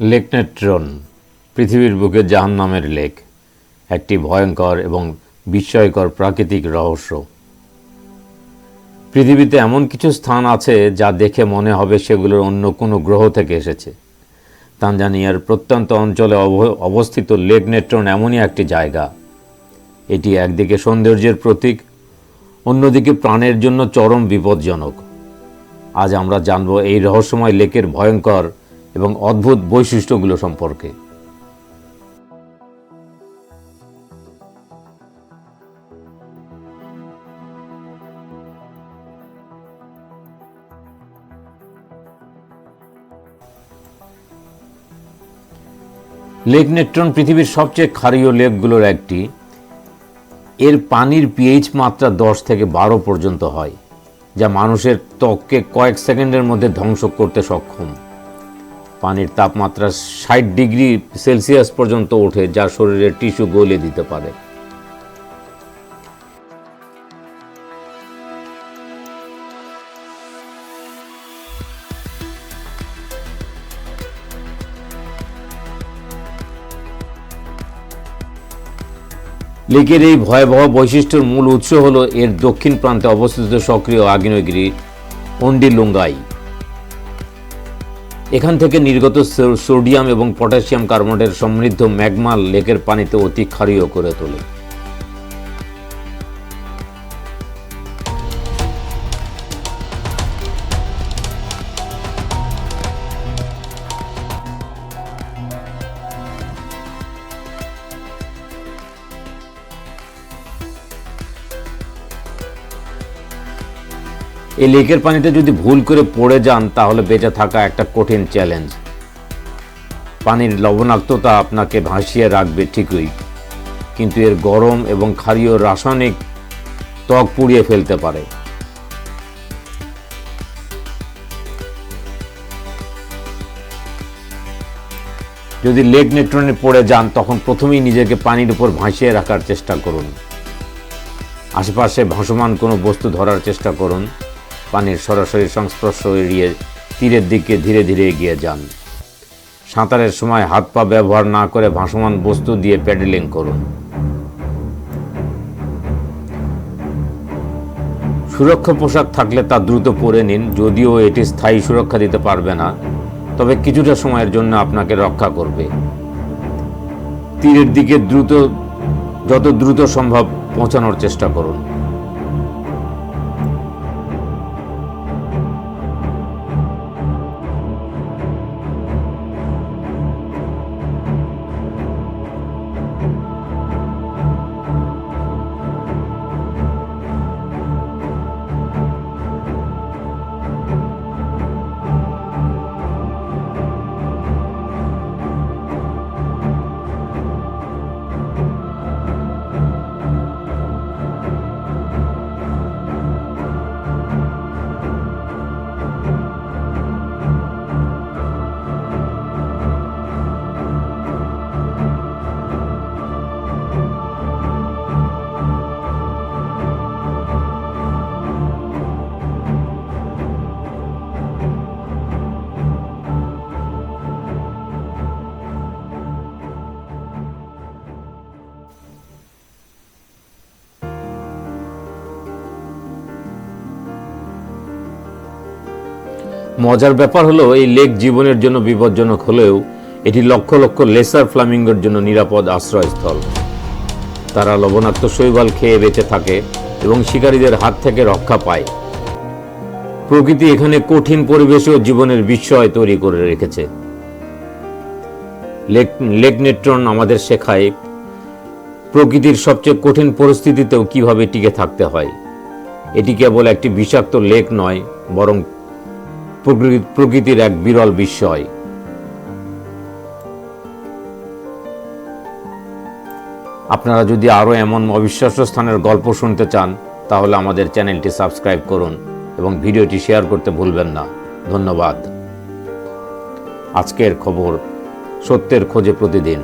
Lake Natron পৃথিবীর বুকে জাহান নামের লেক, একটি ভয়ঙ্কর এবং বিস্ময়কর প্রাকৃতিক রহস্য। পৃথিবীতে এমন কিছু স্থান আছে যা দেখে মনে হবে সেগুলোর অন্য কোনো গ্রহ থেকে এসেছে। তানজানিয়ার প্রত্যন্ত অঞ্চলে অব- অবস্থিত লেক নেট্রন এমনই একটি জায়গা। এটি একদিকে সৌন্দর্যের প্রতীক, অন্যদিকে প্রাণের জন্য চরম বিপজ্জনক। আজ আমরা জানব এই রহস্যময় লেকের ভয়ঙ্কর এবং অদ্ভুত বৈশিষ্ট্যগুলো সম্পর্কে। লেক নেট্রন পৃথিবীর সবচেয়ে ক্ষারীয় লেকগুলোর একটি। এর পানির পিএইচ মাত্রা দশ থেকে বারো পর্যন্ত হয়, যা মানুষের ত্বককে কয়েক সেকেন্ডের মধ্যে ধ্বংস করতে সক্ষম। পানির তাপমাত্রা ষাট ডিগ্রি সেলসিয়াস পর্যন্ত ওঠে, যা শরীরের টিস্যু গলে দিতে পারে। লেকের এই ভয়াবহ বৈশিষ্ট্যের মূল উৎস হল এর দক্ষিণ প্রান্তে অবস্থিত সক্রিয় আগ্নেয়গিরি অন্ডিলুঙ্গাই। এখান থেকে নির্গত সোডিয়াম এবং পটাশিয়াম কার্বনেটের সমৃদ্ধ ম্যাগমা লেকের পানিতে অতি ক্ষারীয় করে তোলে। এই লেকের পানিতে যদি ভুল করে পড়ে যান, তাহলে বেঁচে থাকা একটা কঠিন চ্যালেঞ্জ পানির লবণাক্ততা আপনাকে ভাসিয়ে রাখবে ঠিকই, কিন্তু এর গরম এবং ক্ষারীয় রাসায়নিক ত্বক পুড়িয়ে ফেলতে পারে। যদি লেক নেট্রনে পড়ে যান, তখন প্রথমেই নিজেকে পানির উপর ভাসিয়ে রাখার চেষ্টা করুন। আশেপাশে ভাসমান কোনো বস্তু ধরার চেষ্টা করুন। পানির সরাসরি সংস্পর্শ এড়িয়ে তীরের দিকে ধীরে ধীরে এগিয়ে যান। সাঁতারের সময় হাত পা ব্যবহার না করে ভাসমান বস্তু দিয়ে প্যাডেলিং করুন। সুরক্ষা পোশাক থাকলে তা দ্রুত পরে নিন, যদিও এটি স্থায়ী সুরক্ষা দিতে পারবে না, তবে কিছুটা সময়ের জন্য আপনাকে রক্ষা করবে। তীরের দিকে দ্রুত, যত দ্রুত সম্ভব পৌঁছানোর চেষ্টা করুন। মজার ব্যাপার হলো, এই লেক জীবনের জন্য বিপজ্জনক হলেও, এটি লক্ষ লক্ষ লেসার ফ্লামিঙ্গোর জন্য নিরাপদ আশ্রয়স্থল। তারা লবণাক্ত শৈবাল খেয়ে বেঁচে থাকে এবং শিকারীদের হাত থেকে রক্ষা পায়। প্রকৃতি এখানে কঠিন পরিবেশেও জীবনের বিস্ময় তৈরি করে রেখেছে। লেক লেক নেট্রন আমাদের শেখায়, প্রকৃতির সবচেয়ে কঠিন পরিস্থিতিতেও কীভাবে টিকে থাকতে হয়। এটি কেবল একটি বিষাক্ত লেক নয়, বরং প্রকৃতির এক বিরল বিস্ময়। আপনারা যদি আরও এমন অবিশ্বাস্য স্থানের গল্প শুনতে চান, তাহলে আমাদের চ্যানেলটি সাবস্ক্রাইব করুন এবং ভিডিওটি শেয়ার করতে ভুলবেন না। ধন্যবাদ। আজকের খবর সত্যের খোঁজে প্রতিদিন।